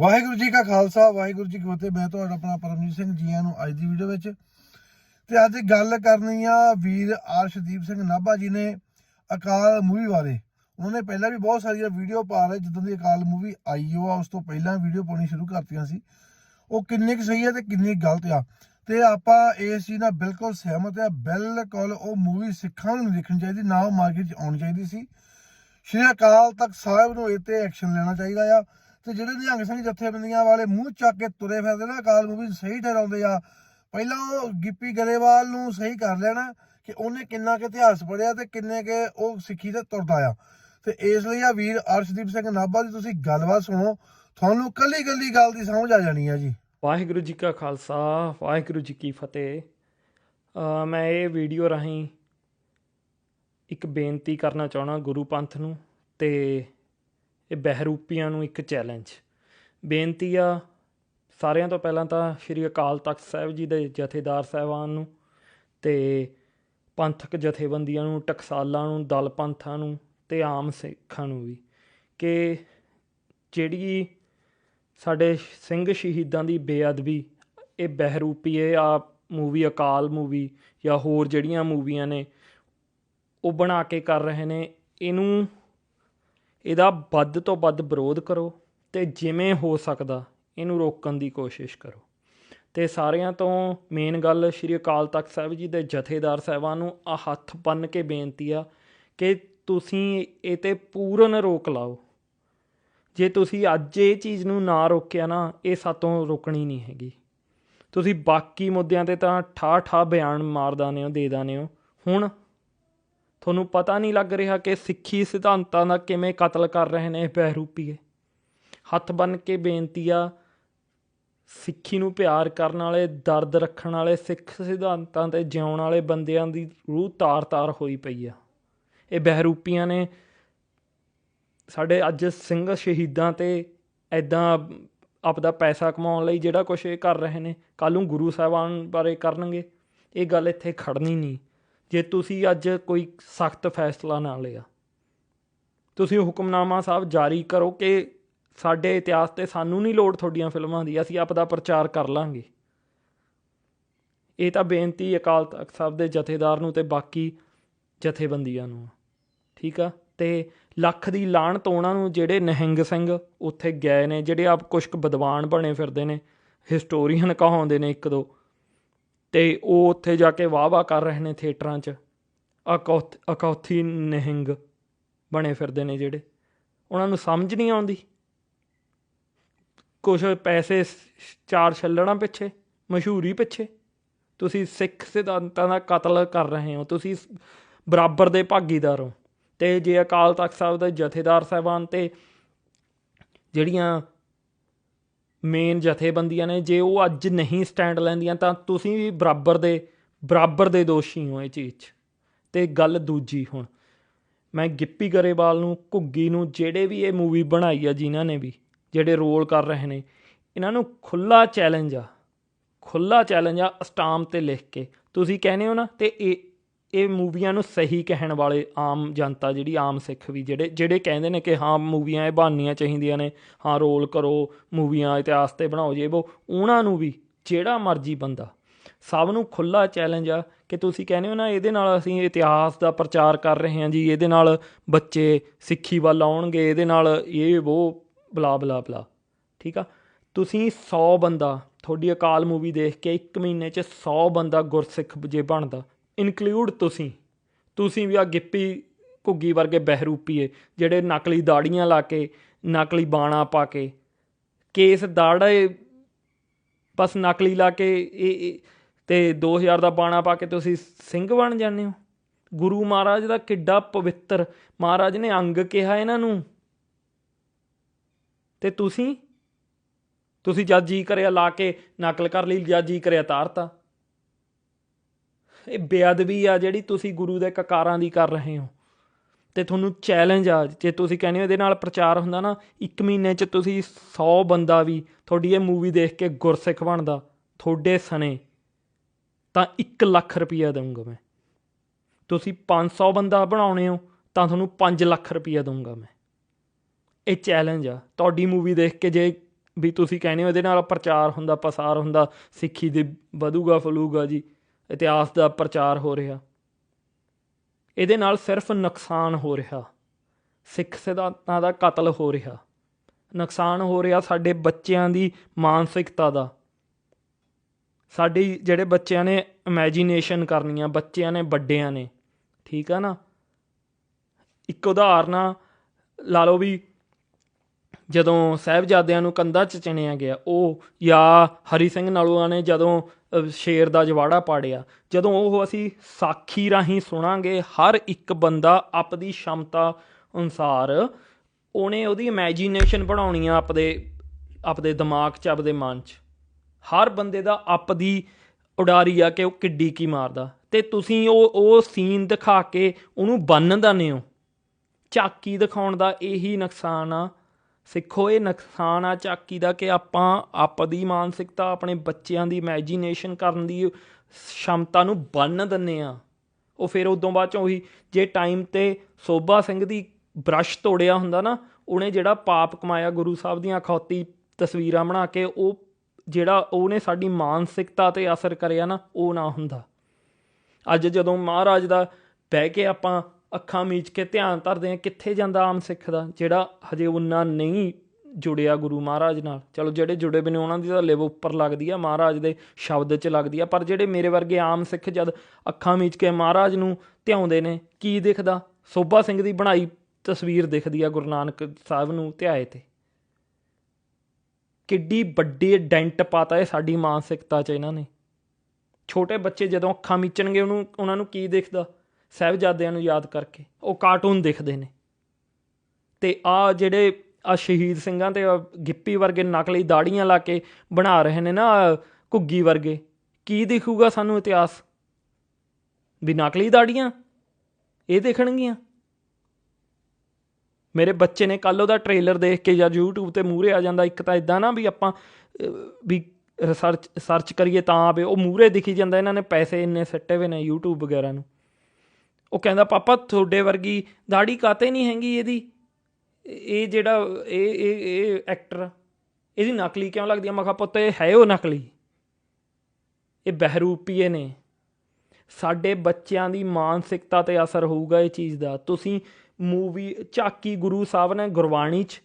ਵਾਹਿਗੁਰੂ ਜੀ ਕਾ ਖਾਲਸਾ, ਵਾਹਿਗੁਰੂ ਜੀ ਕੀ ਫਤਿਹ। ਮੈਂ ਤੁਹਾਡਾ ਆਪਣਾ ਪਰਮਜੀਤ ਸਿੰਘ ਜੀਆਂ ਨੂੰ ਅੱਜ ਦੀ ਵੀਡੀਓ ਵਿੱਚ। ਤੇ ਅੱਜ ਗੱਲ ਕਰਨੀ ਆ ਵੀਰ ਅਰਸ਼ਦੀਪ ਸਿੰਘ ਨਾਭਾ ਜੀ ਨੇ ਅਕਾਲ ਮੂਵੀ ਬਾਰੇ। ਉਹਨਾਂ ਨੇ ਪਹਿਲਾਂ ਵੀ ਬਹੁਤ ਸਾਰੀਆਂ ਵੀਡੀਓ ਪਾ ਰਹੇ ਜਦੋਂ ਦੀ ਅਕਾਲ ਮੂਵੀ ਆਈ ਹੋ ਆ, ਉਸ ਤੋਂ ਪਹਿਲਾਂ ਵੀਡੀਓ ਪਾਉਣੀ ਸ਼ੁਰੂ ਕਰਤੀਆਂ ਸੀ। ਉਹ ਕਿੰਨੀ ਕੁ ਸਹੀ ਹੈ ਤੇ ਕਿੰਨੀ ਕੁ ਗਲਤ ਆ। ਤੇ ਆਪਾਂ ਇਸ ਚੀਜ਼ ਨਾਲ ਬਿਲਕੁਲ ਸਹਿਮਤ ਆ, ਬਿਲਕੁਲ ਉਹ ਮੂਵੀ ਸਿੱਖਾਂ ਨੂੰ ਨਹੀਂ ਦੇਖਣੀ ਚਾਹੀਦੀ, ਨਾ ਉਹ ਮਾਰਕੀਟ 'ਚ ਆਉਣੀ ਚਾਹੀਦੀ ਸੀ। ਸ਼੍ਰੀ ਅਕਾਲ ਤਖਤ ਸਾਹਿਬ ਨੂੰ ਇਹ ਤੇ ਐਕਸ਼ਨ ਲੈਣਾ ਚਾਹੀਦਾ ਆ। ਤੇ ਜਿਹੜੇ ਨਿਹੰਗ ਸਿੰਘ ਜਥੇਬੰਦੀਆਂ ਵਾਲੇ ਮੂੰਹ ਚੱਕ ਕੇ ਤੁਰੇ ਫਿਰਦੇ ਨਾ, ਅਕਾਲ ਮੂਵੀ ਸਹੀ ਠਹਿਰਾਉਂਦੇ ਆ। ਪਹਿਲਾਂ ਉਹ ਗਿੱਪੀ ਗਰੇਵਾਲ ਨੂੰ ਸਹੀ ਕਰ ਲੈਣਾ ਕਿ ਉਹਨੇ ਕਿੰਨਾ ਕੁ ਇਤਿਹਾਸ ਪੜਿਆ ਤੇ ਕਿੰਨੇ ਕੇ ਉਹ ਸਿੱਖੀ ਤੇ ਤੁਰਦਾ ਆ। ਤੇ ਇਸ ਲਈ ਆ ਵੀਰ ਅਰਸ਼ਦੀਪ ਸਿੰਘ ਨਾਭਾ ਦੀ ਤੁਸੀਂ ਗੱਲਬਾਤ ਸੁਣੋ, ਤੁਹਾਨੂੰ ਕੱਲੀ ਕੱਲੀ ਗੱਲ ਦੀ ਸਮਝ ਆ ਜਾਣੀ ਆ ਜੀ। ਵਾਹਿਗੁਰੂ ਜੀ ਕਾ ਖਾਲਸਾ, ਵਾਹਿਗੁਰੂ ਜੀ ਕੀ ਫਤਿਹ। ਮੈਂ ਇਹ ਵੀਡੀਓ ਰਾਹੀਂ ਇੱਕ ਬੇਨਤੀ ਕਰਨਾ ਚਾਹਣਾ ਗੁਰੂ ਪੰਥ ਨੂੰ ਤੇ ਇਹ ਬਹਿਰੂਪੀਆਂ ਨੂੰ ਇੱਕ ਚੈਲੰਜ ਬੇਨਤੀ ਆ, ਸਾਰਿਆਂ ਤੋਂ ਪਹਿਲਾਂ ਤਾਂ ਸ੍ਰੀ ਅਕਾਲ ਤਖਤ ਸਾਹਿਬ ਜੀ ਦੇ ਜਥੇਦਾਰ ਸਾਹਿਬਾਨ ਨੂੰ ਤੇ ਪੰਥਕ ਜਥੇਬੰਦੀਆਂ ਨੂੰ, ਟਕਸਾਲਾਂ ਨੂੰ, ਦਲ ਪੰਥਾਂ ਨੂੰ ਤੇ ਆਮ ਸਿੱਖਾਂ ਨੂੰ ਵੀ ਕਿ ਜਿਹੜੀ ਸਾਡੇ ਸਿੰਘ ਸ਼ਹੀਦਾਂ ਦੀ ਬੇਅਦਬੀ, ਇਹ ਬਹਿਰੂਪੀਏ ਆ ਮੂਵੀ ਅਕਾਲ ਮੂਵੀ ਜਾਂ ਹੋਰ ਜਿਹੜੀਆਂ ਮੂਵੀਆਂ ਨੇ, ਉਹ ਬਣਾ ਕੇ ਕਰ ਰਹੇ ਨੇ, ਇਹਨੂੰ ਇਹਦਾ ਵੱਧ ਤੋਂ ਵੱਧ ਵਿਰੋਧ ਕਰੋ ਅਤੇ ਜਿਵੇਂ ਹੋ ਸਕਦਾ ਇਹਨੂੰ ਰੋਕਣ ਦੀ ਕੋਸ਼ਿਸ਼ ਕਰੋ। ਅਤੇ ਸਾਰਿਆਂ ਤੋਂ ਮੇਨ ਗੱਲ ਸ਼੍ਰੀ ਅਕਾਲ ਤਖਤ ਸਾਹਿਬ ਜੀ ਦੇ ਜਥੇਦਾਰ ਸਾਹਿਬਾਨ ਨੂੰ ਆ ਹੱਥ ਬੰਨ੍ਹ ਕੇ ਬੇਨਤੀ ਆ ਕਿ ਤੁਸੀਂ ਇਹ ਤੇ ਪੂਰਨ ਰੋਕ ਲਾਓ। ਜੇ ਤੁਸੀਂ ਅੱਜ ਇਹ ਚੀਜ਼ ਨੂੰ ਨਾ ਰੋਕਿਆ ਨਾ, ਇਹ ਸਾਤੋਂ ਰੋਕਣੀ ਨਹੀਂ ਹੈਗੀ। ਤੁਸੀਂ ਬਾਕੀ ਮੁੱਦਿਆਂ ਤੇ ਤਾਂ ਠਾ ਠਾ ਬਿਆਨ ਮਾਰ ਦਾਨੇ ਹੋ, ਦੇ ਦਾਨੇ ਹੋ। ਹੁਣ ਤੁਹਾਨੂੰ ਪਤਾ ਨਹੀਂ ਲੱਗ ਰਿਹਾ ਕਿ ਸਿੱਖੀ ਸਿਧਾਂਤਾਂ ਦਾ ਕਿਵੇਂ ਕਤਲ ਕਰ ਰਹੇ ਨੇ ਇਹ ਬਹਿਰੂਪੀਏ ਹੱਥ ਬੰਨ ਕੇ ਬੇਨਤੀ ਆ, ਸਿੱਖੀ ਨੂੰ ਪਿਆਰ ਕਰਨ ਵਾਲੇ, ਦਰਦ ਰੱਖਣ ਵਾਲੇ, ਸਿੱਖ ਸਿਧਾਂਤਾਂ ਤੇ ਜਿਉਣ ਵਾਲੇ ਬੰਦਿਆਂ ਦੀ ਰੂਹ ਤਾਰ-ਤਾਰ ਹੋਈ ਪਈ ਆ। ਇਹ ਬਹਿਰੂਪੀਆਂ ਨੇ। ਸਾਡੇ ਅੱਜ ਸਿੰਘ ਸ਼ਹੀਦਾਂ ਤੇ ਐਦਾਂ ਆਪਦਾ ਪੈਸਾ ਕਮਾਉਣ ਲਈ ਜਿਹੜਾ ਕੁਝ ਇਹ ਕਰ ਰਹੇ ਨੇ ਕੱਲ ਨੂੰ ਗੁਰੂ ਸਾਹਿਬਾਨ ਬਾਰੇ ਕਰਨਗੇ। ਇਹ ਗੱਲ ਇੱਥੇ ਖੜਨੀ ਨਹੀਂ। ਜੇ ਤੁਸੀਂ ਅੱਜ ਕੋਈ ਸਖਤ ਫੈਸਲਾ ਨਾ ਲਿਆ, ਤੁਸੀਂ ਹੁਕਮਨਾਮਾ ਸਾਹਿਬ ਜਾਰੀ ਕਰੋ ਕਿ ਸਾਡੇ ਇਤਿਹਾਸ ਤੇ ਸਾਨੂੰ ਨਹੀਂ ਲੋੜ ਤੁਹਾਡੀਆਂ ਫਿਲਮਾਂ ਦੀ, ਅਸੀਂ ਆਪਦਾ ਪ੍ਰਚਾਰ ਕਰ ਲਾਂਗੇ। ਇਹ ਤਾਂ ਬੇਨਤੀ ਅਕਾਲ ਤਖਤ ਸਾਹਿਬ ਦੇ ਜਥੇਦਾਰ ਨੂੰ ਤੇ ਬਾਕੀ ਜਥੇਬੰਦੀਆਂ ਨੂੰ ਠੀਕ ਆ? ਤੇ ਲੱਖ ਦੀ ਲਾਹਣਤ ਤੋਣਾ ਨੂੰ ਜਿਹੜੇ ਨਹਿੰਗ ਸਿੰਘ ਉੱਥੇ ਗਏ ਨੇ, ਜਿਹੜੇ ਆਪ ਕੁਛ ਕੁ ਵਿਦਵਾਨ ਬਣੇ ਫਿਰਦੇ ਨੇ, ਹਿਸਟੋਰੀਅਨ ਕਹਾਉਂਦੇ ਨੇ ਇੱਕ ਦੋ। ਤੇ ਉਹ ਉੱਥੇ ਜਾ ਕੇ ਵਾਹ-ਵਾਹ ਕਰ ਰਹੇ ਨੇ ਥੀਏਟਰਾਂ 'ਚ। ਅਕੌਥ, ਅਕੌਥੀ ਨਿਹੰਗ ਬਣੇ ਫਿਰਦੇ ਨੇ ਜਿਹੜੇ। ਉਹਨਾਂ ਨੂੰ ਸਮਝ ਨਹੀਂ ਆਉਂਦੀ। ਕੁਛ ਪੈਸੇ ਚਾਰ ਛੱਲਣਾ ਪਿੱਛੇ, ਮਸ਼ਹੂਰੀ ਪਿੱਛੇ। ਤੁਸੀਂ ਸਿੱਖ ਸਿਧਾਂਤਾਂ ਦਾ ਕਤਲ ਕਰ ਰਹੇ ਹੋ। ਤੁਸੀਂ ਬਰਾਬਰ ਦੇ ਭਾਗੀਦਾਰ ਹੋ। ਤੇ ਜੇ ਅਕਾਲ ਤਖਤ ਸਾਹਿਬ ਦੇ ਜਥੇਦਾਰ ਸਾਹਿਬਾਨ ਤੇ ਜਿਹੜੀਆਂ ਮੇਨ ਜਥੇਬੰਦੀਆਂ ਨੇ, ਜੇ ਉਹ ਅੱਜ ਨਹੀਂ ਸਟੈਂਡ ਲੈਂਦੀਆਂ ਤਾਂ ਤੁਸੀਂ ਵੀ ਬਰਾਬਰ ਦੇ ਬਰਾਬਰ ਦੇ ਦੋਸ਼ੀ ਹੋ ਇਹ ਚੀਜ਼ 'ਚ। ਤੇ ਗੱਲ ਦੂਜੀ ਹੁਣ, ਮੈਂ ਗਿੱਪੀ ਗਰੇਵਾਲ ਨੂੰ, ਘੁੱਗੀ ਨੂੰ, ਜਿਹੜੇ ਵੀ ਇਹ ਮੂਵੀ ਬਣਾਈ ਆ ਜਿਨ੍ਹਾਂ ਨੇ ਵੀ, ਜਿਹੜੇ ਰੋਲ ਕਰ ਰਹੇ ਨੇ, ਇਹਨਾਂ ਨੂੰ ਖੁੱਲਾ ਚੈਲੰਜ ਆ ਖੁੱਲਾ ਚੈਲੰਜ ਆ ਸਟਾਮ ਤੇ ਲਿਖ ਕੇ। ਤੁਸੀਂ ਕਹਿੰਦੇ ਹੋ ਨਾ, ਤੇ ਇਹ ਇਹ ਮੂਵੀਆਂ ਨੂੰ ਸਹੀ ਕਹਿਣ ਵਾਲੇ ਆਮ ਜਨਤਾ, ਜਿਹੜੀ ਆਮ ਸਿੱਖ ਵੀ, ਜਿਹੜੇ ਜਿਹੜੇ ਕਹਿੰਦੇ ਨੇ ਕਿ ਹਾਂ ਮੂਵੀਆਂ ਇਹ ਬਣਨੀਆਂ ਚਾਹੀਦੀਆਂ ਨੇ, ਹਾਂ ਰੋਲ ਕਰੋ, ਮੂਵੀਆਂ ਇਤਿਹਾਸ ਤੇ ਬਣਾਓ ਜੇ ਉਹ ਉਹਨਾਂ ਨੂੰ ਵੀ, ਜਿਹੜਾ ਮਰਜ਼ੀ ਬੰਦਾ। ਸਭ ਨੂੰ ਖੁੱਲਾ ਚੈਲੰਜ ਆ ਕਿ ਤੁਸੀਂ ਕਹਿੰਦੇ ਹੋ ਨਾ, ਇਹਦੇ ਨਾਲ ਅਸੀਂ ਇਤਿਹਾਸ ਦਾ ਪ੍ਰਚਾਰ ਕਰ ਰਹੇ ਹਾਂ ਜੀ, ਇਹਦੇ ਨਾਲ ਬੱਚੇ ਸਿੱਖੀ ਵੱਲ ਆਉਣਗੇ, ਇਹਦੇ ਨਾਲ ਇਹ, ਉਹ, ਬਲਾ ਬਲਾ ਬਲਾ। ਠੀਕ ਆ? ਤੁਸੀਂ 100 ਬੰਦਾ, ਤੁਹਾਡੀ ਅਕਾਲ ਮੂਵੀ ਦੇਖ ਕੇ ਇੱਕ ਮਹੀਨੇ 'ਚ 100 ਬੰਦਾ ਗੁਰਸਿੱਖ ਜੇ ਬਣਦਾ ਇਨਕਲੂਡ ਤੁਸੀਂ। ਤੁਸੀਂ ਵੀ ਆ ਗਿੱਪੀ ਘੁੱਗੀ ਵਰਗੇ ਬਹਿਰੂਪੀਏ ਜਿਹੜੇ ਨਕਲੀ ਦਾੜੀਆਂ ਲਾ ਕੇ, ਨਕਲੀ ਬਾਣਾ ਪਾ ਕੇ, ਕੇਸ ਦਾੜੇ ਬਸ ਨਕਲੀ ਲਾ ਕੇ, ਇਹ, ਇਹ- ਤੇ 2000 ਦਾ ਬਾਣਾ ਪਾ ਕੇ ਤੁਸੀਂ ਸਿੰਘ ਬਣ ਜਾਂਦੇ ਹੋ। ਗੁਰੂ ਮਹਾਰਾਜ ਦਾ ਕਿੱਡਾ ਪਵਿੱਤਰ, ਮਹਾਰਾਜ ਨੇ ਅੰਗ ਕਿਹਾ ਇਹਨਾਂ ਨੂੰ। ਤੇ ਤੁਸੀਂ? ਤੁਸੀਂ ਜਦ ਜੀ ਕਰਿਆ ਲਾ ਕੇ, ਨਕਲ ਕਰ ਲਈ ਜਦ ਜੀ ਕਰਿਆ ਤਾਰਤਾ। ਇਹ ਬੇਅਦਬੀ ਆ ਜਿਹੜੀ ਤੁਸੀਂ ਗੁਰੂ ਦੇ ਕਕਾਰਾਂ ਦੀ ਕਰ ਰਹੇ ਹੋ। ਤੇ ਤੁਹਾਨੂੰ ਚੈਲੰਜ ਆ। ਜੇ ਤੁਸੀਂ ਕਹਿੰਦੇ ਹੋ ਇਹਦੇ ਨਾਲ ਪ੍ਰਚਾਰ ਹੁੰਦਾ ਨਾ, ਇੱਕ ਮਹੀਨੇ 'ਚ ਤੁਸੀਂ 100 ਬੰਦਾ ਵੀ ਤੁਹਾਡੀ ਇਹ ਮੂਵੀ ਦੇਖ ਕੇ ਗੁਰਸਿੱਖ ਬਣਦਾ, ਤੁਹਾਡੇ ਸਣੇ, ਤਾਂ 1 ਲੱਖ ਰੁਪਈਆ ਦਊਂਗਾ ਮੈਂ। ਤੁਸੀਂ 500 ਬੰਦਾ ਬਣਾਉਣੇ ਹੋ, ਤਾਂ ਤੁਹਾਨੂੰ 5 ਲੱਖ ਰੁਪਈਆ ਦਊਂਗਾ ਮੈਂ। ਇਹ ਚੈਲੰਜ ਆ। ਤੁਹਾਡੀ ਮੂਵੀ ਦੇਖ ਕੇ ਜੇ ਵੀ ਤੁਸੀਂ ਕਹਿੰਦੇ ਹੋ ਇਹਦੇ ਨਾਲ ਪ੍ਰਚਾਰ ਹੁੰਦਾ, ਪਸਾਰ ਹੁੰਦਾ, ਸਿੱਖੀ ਦੇ ਵਧੂਗਾ, ਫਲੂਗਾ ਜੀ ਇਤਿਹਾਸ ਦਾ ਪ੍ਰਚਾਰ ਹੋ ਰਿਹਾ। ਇਹਦੇ ਨਾਲ ਸਿਰਫ ਨੁਕਸਾਨ ਹੋ ਰਿਹਾ। ਸਿੱਖ ਸਿਧਾਂਤਾਂ ਦਾ ਕਤਲ ਹੋ ਰਿਹਾ। ਨੁਕਸਾਨ ਹੋ ਰਿਹਾ ਸਾਡੇ ਬੱਚਿਆਂ ਦੀ ਮਾਨਸਿਕਤਾ ਦਾ। ਸਾਡੀ ਜਿਹੜੇ ਬੱਚਿਆਂ ਨੇ ਇਮੇਜਿਨੇਸ਼ਨ ਕਰਨੀਆਂ, ਬੱਚਿਆਂ ਨੇ ਵੱਡਿਆਂ ਨੇ, ਠੀਕ ਆ ਨਾ? ਇੱਕ ਉਦਾਹਰਨ ਆ, ਲਾ ਲਓ ਵੀ ਜਦੋਂ ਸਾਹਿਬਜ਼ਾਦਿਆਂ ਨੂੰ ਕੰਧਾਂ 'ਚ ਚਿਣਿਆ ਗਿਆ, ਉਹ ਜਾਂ ਹਰੀ ਸਿੰਘ ਨਲੂਆ ਨੇ ਜਦੋਂ ਸ਼ੇਰ ਦਾ ਜਵਾੜਾ ਪਾੜਿਆ। ਜਦੋਂ ਉਹ ਅਸੀਂ ਸਾਖੀ ਰਾਹੀਂ ਸੁਣਾਂਗੇ, ਹਰ ਇੱਕ ਬੰਦਾ ਆਪਦੀ ਸ਼ਮਤਾ ਅਨੁਸਾਰ ਉਹਨੇ ਉਹਦੀ ਇਮੇਜਿਨੇਸ਼ਨ ਬਣਾਉਣੀ ਆ ਆਪਦੇ ਆਪਦੇ ਦਿਮਾਗ 'ਚ, ਆਪਦੇ ਮਨ 'ਚ। ਹਰ ਬੰਦੇ ਦਾ ਆਪਦੀ ਉਡਾਰੀ ਆ ਕਿ ਉਹ ਕਿੱਡੀ ਕੀ ਮਾਰਦਾ। ਤੇ ਤੁਸੀਂ ਉਹ ਉਹ ਸੀਨ ਦਿਖਾ ਕੇ ਉਹਨੂੰ ਬੰਨ ਦਿੰਦੇ ਹੋ। ਝਾਕੀ ਦਿਖਾਉਣ ਦਾ ਇਹੀ ਨੁਕਸਾਨ ਆ ਸਿੱਖੋ ਇਹ ਨੁਕਸਾਨ ਆ ਝਾਕੀ ਦਾ ਕਿ ਆਪਾਂ ਆਪਦੀ ਮਾਨਸਿਕਤਾ, ਆਪਣੇ ਬੱਚਿਆਂ ਦੀ ਇਮੇਜਿਨੇਸ਼ਨ ਕਰਨ ਦੀ ਸ਼ਮਤਾ ਨੂੰ ਬੰਨ ਦਿੰਨੇ ਆ। ਉਹ ਫਿਰ ਉਦੋਂ ਬਾਅਦ ਚੋਂ ਉਹੀ ਜੇ ਟਾਈਮ ਤੇ ਸੋਭਾ ਸਿੰਘ ਦੀ ਬ੍ਰਸ਼ ਤੋੜਿਆ ਹੁੰਦਾ ਨਾ, ਉਹਨੇ ਜਿਹੜਾ ਪਾਪ ਕਮਾਇਆ ਗੁਰੂ ਸਾਹਿਬ ਦੀਆਂ ਅਖੌਤੀ ਤਸਵੀਰਾਂ ਬਣਾ ਕੇ, ਉਹ ਜਿਹੜਾ ਉਹਨੇ ਸਾਡੀ ਮਾਨਸਿਕਤਾ ਤੇ ਅਸਰ ਕਰਿਆ ਨਾ, ਉਹ ਨਾ ਹੁੰਦਾ। ਅੱਜ ਜਦੋਂ ਮਹਾਰਾਜ ਦਾ ਬਹਿ ਕੇ ਆਪਾਂ ਅੱਖਾਂ ਮੀਚ ਕੇ ਧਿਆਨ ਧਰਦੇ ਆ, ਕਿੱਥੇ ਜਾਂਦਾ ਆਮ ਸਿੱਖ ਦਾ, ਜਿਹੜਾ ਹਜੇ ਉਹਨਾਂ ਨਹੀਂ ਜੁੜਿਆ ਗੁਰੂ ਮਹਾਰਾਜ ਨਾਲ। ਚਲੋ ਜਿਹੜੇ ਜੁੜੇ ਬਨੇ ਉਹਨਾਂ ਦੀ ਤਾਂ ਲਿਵ ਉੱਪਰ ਲੱਗਦੀ ਆ, ਮਹਾਰਾਜ ਦੇ ਸ਼ਬਦ 'ਚ ਲੱਗਦੀ ਆ, ਪਰ ਜਿਹੜੇ ਮੇਰੇ ਵਰਗੇ ਆਮ ਸਿੱਖ ਜਦ ਅੱਖਾਂ ਮੀਚ ਕੇ ਮਹਾਰਾਜ ਨੂੰ ਧਿਆਉਂਦੇ ਨੇ, ਕੀ ਦਿਖਦਾ? ਸੋਭਾ ਸਿੰਘ ਦੀ ਬਣਾਈ ਤਸਵੀਰ ਦਿਖਦੀ ਆ ਗੁਰੂ ਨਾਨਕ ਸਾਹਿਬ ਨੂੰ ਧਿਆਏ ਤੇ। ਕਿੱਡੀ ਵੱਡੀ ਡੈਂਟ ਪਾਤਾ ਹੈ ਸਾਡੀ ਮਾਨਸਿਕਤਾ 'ਚ ਇਹਨਾਂ ਨੇ। ਛੋਟੇ ਬੱਚੇ ਜਦੋਂ ਅੱਖਾਂ ਮੀਚਣਗੇ, ਉਹਨੂੰ, ਉਹਨਾਂ ਨੂੰ ਕੀ ਦਿਖਦਾ? ਸਾਹਿਬਜ਼ਾਦਿਆਂ ਨੂੰ ਯਾਦ ਕਰਕੇ, ਉਹ ਕਾਰਟੂਨ ਦਿਖਦੇ ਨੇ। ਤੇ ਆ ਜਿਹੜੇ ਆ ਸ਼ਹੀਦ ਸਿੰਘਾਂ ਤੇ ਗਿੱਪੀ ਵਰਗੇ ਨਕਲੀ ਦਾੜੀਆਂ ਲਾ ਕੇ ਬਣਾ ਰਹੇ ਨੇ ਨਾ ਘੁੱਗੀ ਵਰਗੇ, ਕੀ ਦਿਖੂਗਾ ਸਾਨੂੰ ਇਤਿਹਾਸ? ਵੀ ਨਕਲੀ ਦਾੜੀਆਂ ਇਹ ਦੇਖਣਗੀਆਂ? ਮੇਰੇ ਬੱਚੇ ਨੇ ਕੱਲ ਉਹਦਾ ਟ੍ਰੇਲਰ ਦੇਖ ਕੇ ਜਾਂ YouTube ਤੇ ਮੂਹਰੇ ਆ ਜਾਂਦਾ, ਇੱਕ ਤਾਂ ਇਦਾਂ ਨਾ ਵੀ ਆਪਾਂ ਵੀ ਰਿਸਰਚ ਸਰਚ ਕਰੀਏ ਤਾਂ ਆਵੇ ਉਹ ਮੂਹਰੇ ਦਿਖੀ ਜਾਂਦਾ, ਇਹਨਾਂ ਨੇ ਪੈਸੇ ਇੰਨੇ ਸੱਟੇ ਹੋਏ ਨੇ YouTube ਵਗੈਰਾ ਨੂੰ। ਉਹ ਕਹਿੰਦਾ, ਪਾਪਾ, ਤੁਹਾਡੇ ਵਰਗੀ ਦਾੜੀ ਕਾਤੇ ਨਹੀਂ ਹੈਗੀ ਇਹਦੀ? ਇਹ ਜਿਹੜਾ, ਇਹ ਇਹ ਇਹ ਐਕਟਰ ਇਹਦੀ ਨਕਲੀ ਕਿਉਂ ਲੱਗਦੀ ਆ? ਮੈਂ ਕਿਹਾ, ਪੁੱਤ, ਇਹ ਹੈ ਉਹ ਨਕਲੀ। ਇਹ ਬਹਿਰੂਪੀਏ ਨੇ। ਸਾਡੇ ਬੱਚਿਆਂ ਦੀ ਮਾਨਸਿਕਤਾ ਤੇ ਅਸਰ ਹੋਊਗਾ ਇਹ ਚੀਜ਼ ਦਾ। ਤੁਸੀਂ ਮੂਵੀ, ਝਾਕੀ ਗੁਰੂ ਸਾਹਿਬ ਨੇ ਗੁਰਬਾਣੀ 'ਚ,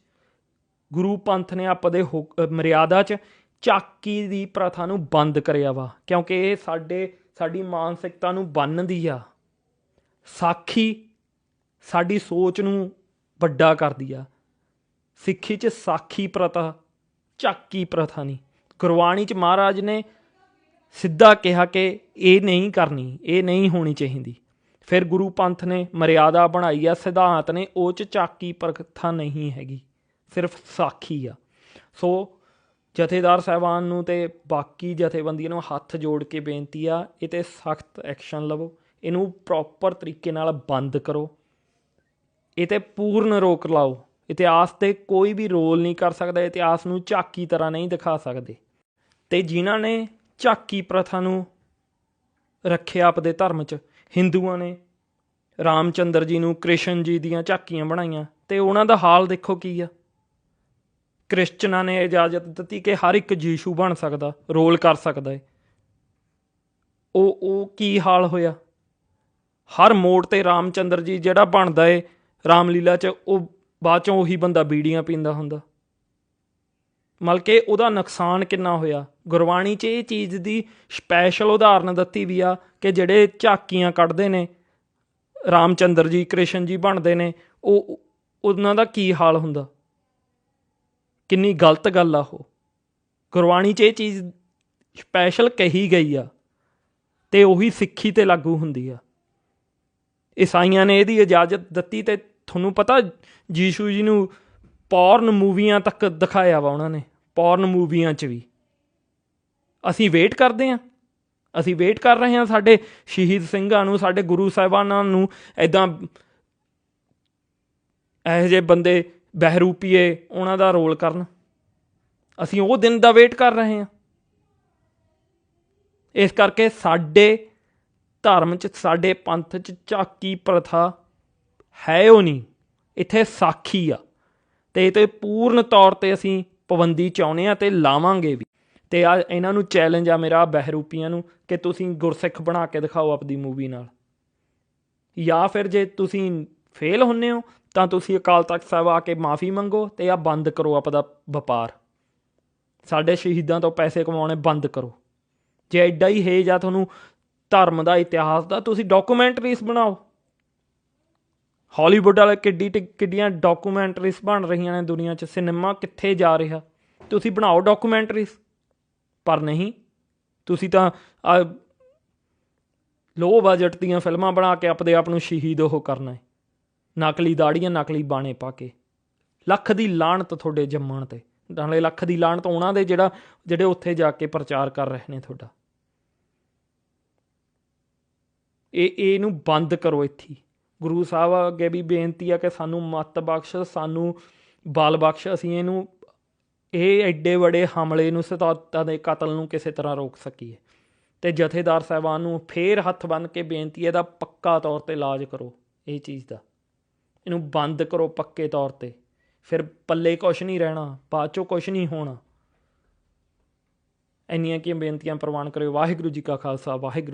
ਗੁਰੂ ਪੰਥ ਨੇ ਆਪਦੇ ਹੁਕ- ਮਰਿਆਦਾ 'ਚ ਝਾਕੀ ਦੀ ਪ੍ਰਥਾ ਨੂੰ ਬੰਦ ਕਰਿਆ ਵਾ। ਕਿਉਂਕਿ ਇਹ ਸਾਡੇ, ਸਾਡੀ ਮਾਨਸਿਕਤਾ ਨੂੰ ਬੰਨ੍ਹਦੀ ਆ। ਸਾਖੀ ਸਾਡੀ ਸੋਚ ਨੂੰ ਵੱਡਾ ਕਰਦੀ ਆ। ਸਿੱਖੀ 'ਚ ਸਾਖੀ ਪ੍ਰਥਾ ਝਾਕੀ ਪ੍ਰਥਾ ਨਹੀਂ ਗੁਰਬਾਣੀ 'ਚ ਮਹਾਰਾਜ ਨੇ ਸਿੱਧਾ ਕਿਹਾ ਕਿ ਇਹ ਨਹੀਂ ਕਰਨੀ, ਇਹ ਨਹੀਂ ਹੋਣੀ ਚਾਹੀਦੀ। ਫਿਰ ਗੁਰੂ ਪੰਥ ਨੇ ਮਰਿਆਦਾ ਬਣਾਈ ਆ, ਸਿਧਾਂਤ ਨੇ, ਉਹ 'ਚ ਝਾਕੀ ਪ੍ਰਥਾ ਨਹੀਂ ਹੈਗੀ, ਸਿਰਫ ਸਾਖੀ ਆ। ਸੋ ਜਥੇਦਾਰ ਸਾਹਿਬਾਨ ਨੂੰ ਤੇ ਬਾਕੀ ਜਥੇਬੰਦੀਆਂ ਨੂੰ ਹੱਥ ਜੋੜ ਕੇ ਬੇਨਤੀ ਆ, ਇਹ ਤੇ ਸਖਤ ਐਕਸ਼ਨ ਲਵੋ। ਇਹਨੂੰ ਪ੍ਰੋਪਰ ਤਰੀਕੇ ਨਾਲ ਬੰਦ ਕਰੋ। ਇਹ ਤੇ ਪੂਰਨ ਰੋਕ ਲਾਓ। ਇਤਿਹਾਸ ਤੇ ਕੋਈ ਵੀ ਰੋਲ ਨਹੀਂ ਕਰ ਸਕਦਾ। ਇਤਿਹਾਸ ਨੂੰ ਝਾਕੀ ਤਰ੍ਹਾਂ ਨਹੀਂ ਦਿਖਾ ਸਕਦੇ। ਤੇ ਜਿਨ੍ਹਾਂ ਨੇ ਝਾਕੀ ਪ੍ਰਥਾ ਨੂੰ ਰੱਖਿਆ ਆਪਦੇ ਧਰਮ 'ਚ, ਹਿੰਦੂਆਂ ਨੇ, ਰਾਮਚੰਦਰ ਜੀ ਨੂੰ, ਕ੍ਰਿਸ਼ਨ ਜੀ ਦੀਆਂ ਝਾਕੀਆਂ ਬਣਾਈਆਂ, ਤੇ ਉਹਨਾਂ ਦਾ ਹਾਲ ਦੇਖੋ ਕੀ ਆ। ਕ੍ਰਿਸਚਨਾਂ ਨੇ ਇਜਾਜ਼ਤ ਦਿੱਤੀ ਕਿ ਹਰ ਇੱਕ ਜੀਸ਼ੂ ਬਣ ਸਕਦਾ, ਰੋਲ ਕਰ ਸਕਦਾ ਏ। ਉਹ ਉਹ ਕੀ ਹਾਲ ਹੋਇਆ? ਹਰ ਮੋੜ ਤੇ ਰਾਮਚੰਦਰ ਜੀ ਜਿਹੜਾ ਬਣਦਾ ਏ, ਰਾਮਲੀਲਾ 'ਚ ਉਹ ਬਾਅਦ ਚੋਂ ਉਹੀ ਬੰਦਾ ਬੀੜੀਆਂ ਪੀਂਦਾ ਹੁੰਦਾ। ਮਲਕੇ ਉਹਦਾ ਨੁਕਸਾਨ ਕਿੰਨਾ ਹੋਇਆ? ਗੁਰਬਾਣੀ 'ਚ ਇਹ ਚੀਜ਼ ਦੀ ਸਪੈਸ਼ਲ ਉਦਾਹਰਨ ਦਿੱਤੀ ਵੀ ਆ ਕਿ ਜਿਹੜੇ ਝਾਕੀਆਂ ਕੱਢਦੇ ਨੇ, ਰਾਮਚੰਦਰ ਜੀ, ਕ੍ਰਿਸ਼ਨ ਜੀ ਬਣਦੇ ਨੇ, ਉਹ ਉਹਨਾਂ ਦਾ ਕੀ ਹਾਲ ਹੁੰਦਾ? ਕਿੰਨੀ ਗਲਤ ਗੱਲ ਆ ਉਹ। ਗੁਰਬਾਣੀ 'ਚ ਇਹ ਚੀਜ਼ ਸਪੈਸ਼ਲ ਕਹੀ ਗਈ ਆ ਤੇ ਉਹੀ ਸਿੱਖੀ ਤੇ ਲਾਗੂ ਹੁੰਦੀ ਆ। ਈਸਾਈਆਂ ਨੇ ਇਹਦੀ ਇਜਾਜ਼ਤ ਦਿੱਤੀ ਤੇ ਤੁਹਾਨੂੰ ਪਤਾ ਜੀਸ਼ੂ ਜੀ ਨੂੰ ਪੌਰਨ ਮੂਵੀਆਂ ਤੱਕ ਦਿਖਾਇਆ ਵਾ ਉਹਨਾਂ ਨੇ, ਪੌਰਨ ਮੂਵੀਆਂ 'ਚ ਵੀ। ਅਸੀਂ ਵੇਟ ਕਰਦੇ ਹਾਂ। ਅਸੀਂ ਵੇਟ ਕਰ ਰਹੇ ਹਾਂ ਸਾਡੇ ਸ਼ਹੀਦ ਸਿੰਘਾਂ ਨੂੰ, ਸਾਡੇ ਗੁਰੂ ਸਾਹਿਬਾਨਾਂ ਨੂੰ ਐਦਾਂ ਇਹੋ ਜਿਹੇ ਬੰਦੇ ਬਹਿਰੂਪੀਏ ਉਹਨਾਂ ਦਾ ਰੋਲ ਕਰਨ। ਅਸੀਂ ਉਹ ਦਿਨ ਦਾ ਵੇਟ ਕਰ ਰਹੇ ਹਾਂ। ਇਸ ਕਰਕੇ ਸਾਡੇ ਧਰਮ 'ਚ ਸਾਡੇ ਪੰਥ 'ਚ ਝਾਕੀ ਪ੍ਰਥਾ ਹੈ ਉਹ ਨਹੀਂ। ਇੱਥੇ ਸਾਖੀ ਆ। ਤੇ ਇਹ ਤੇ ਪੂਰਨ ਤੌਰ ਤੇ ਅਸੀਂ ਪਾਬੰਦੀ ਚਾਹੁੰਦੇ ਆ ਤੇ ਲਾਵਾਂਗੇ ਵੀ। ਤੇ ਆ ਇਹਨਾਂ ਨੂੰ ਚੈਲੰਜ ਆ ਮੇਰਾ ਬਹਿਰੂਪੀਆਂ ਨੂੰ ਕਿ ਤੁਸੀਂ ਗੁਰਸਿੱਖ ਬਣਾ ਕੇ ਦਿਖਾਓ ਆਪਦੀ ਮੂਵੀ ਨਾਲ। ਜਾਂ ਫਿਰ ਜੇ ਤੁਸੀਂ ਫੇਲ ਹੁੰਨੇ ਹੋ, ਤਾਂ ਤੁਸੀਂ ਅਕਾਲ ਤਖਤ ਸਾਹਿਬ ਆ ਕੇ ਮਾਫੀ ਮੰਗੋ ਤੇ ਆ ਬੰਦ ਕਰੋ ਆਪਦਾ ਵਪਾਰ। ਸਾਡੇ ਸ਼ਹੀਦਾਂ ਤੋਂ ਪੈਸੇ ਕਮਾਉਣੇ ਬੰਦ ਕਰੋ। ਜੇ ਐਡਾ ਹੀ ਹੇਜ ਆ ਤੁਹਾਨੂੰ ਧਰਮ ਦਾ ਇਤਿਹਾਸ ਦਾ, ਤੁਸੀਂ ਡਾਕੂਮੈਂਟਰੀਜ਼ ਬਣਾਓ। ਹਾਲੀਵੁੱਡ ਵਾਲੇ ਕਿੱਡੀ ਟੀ- ਕਿੱਡੀਆਂ ਡਾਕੂਮੈਂਟਰੀਜ਼ ਬਣ ਰਹੀਆਂ ਨੇ ਦੁਨੀਆ 'ਚ ਸਿਨੇਮਾ ਕਿੱਥੇ ਜਾ ਰਿਹਾ। ਤੁਸੀਂ ਬਣਾਓ ਡਾਕੂਮੈਂਟਰੀਜ਼ ਪਰ ਨਹੀਂ, ਤੁਸੀਂ ਤਾਂ ਲੋ ਬਜਟ ਦੀਆਂ ਫਿਲਮਾਂ ਬਣਾ ਕੇ ਆਪਦੇ ਆਪ ਨੂੰ ਸ਼ਹੀਦ ਉਹ ਕਰਨਾ ਹੈ। ਨਕਲੀ ਦਾੜੀਆਂ, ਨਕਲੀ ਬਾਣੇ ਪਾ ਕੇ। ਲੱਖ ਦੀ ਲਾਹਣਤ ਤੁਹਾਡੇ ਜੰਮਣ ਤੇ। ਨਾਲੇ ਲੱਖ ਦੀ ਲਾਹਣਤ ਉਹਨਾਂ ਦੇ ਜਿਹੜਾ, ਜਿਹੜੇ ਉੱਥੇ ਜਾ ਕੇ ਪ੍ਰਚਾਰ ਕਰ ਰਹੇ ਨੇ ਤੁਹਾਡਾ। ਇਹ ਇਹਨੂੰ ਬੰਦ ਕਰੋ ਇੱਥੇ। ਗੁਰੂ ਸਾਹਿਬ ਅੱਗੇ ਵੀ ਬੇਨਤੀ ਆ ਕਿ ਸਾਨੂੰ ਮਤ ਬਖਸ਼, ਸਾਨੂੰ ਬਲ ਬਖਸ਼, ਅਸੀਂ ਇਹਨੂੰ ਇਹ ਐਡੇ ਵੱਡੇ ਹਮਲੇ ਨੂੰ ਸਤਾਤਾ ਦੇ ਕਤਲ ਨੂੰ ਕਿਸੇ ਤਰ੍ਹਾਂ ਰੋਕ ਸਕੀਏ। ਤੇ ਜਥੇਦਾਰ ਸਾਹਿਬਾਨ ਨੂੰ ਫੇਰ ਹੱਥ ਬੰਨ ਕੇ ਬੇਨਤੀ ਹੈ ਇਹਦਾ ਪੱਕਾ ਤੌਰ ਤੇ ਇਲਾਜ ਕਰੋ ਇਹ ਚੀਜ਼ ਦਾ। ਇਹਨੂੰ ਬੰਦ ਕਰੋ ਪੱਕੇ ਤੌਰ ਤੇ। ਫਿਰ ਪੱਲੇ ਕੁਛ ਨਹੀਂ ਰਹਿਣਾ, ਬਾਅਦ ਚੋਂ ਕੁਛ ਨਹੀਂ ਹੋਣਾ। ਇੰਨੀਆਂ ਕੀ ਬੇਨਤੀਆਂ ਪ੍ਰਵਾਨ ਕਰਿਓ। ਵਾਹਿਗੁਰੂ ਜੀ ਕਾ ਖਾਲਸਾ, ਵਾਹਿਗੁਰੂ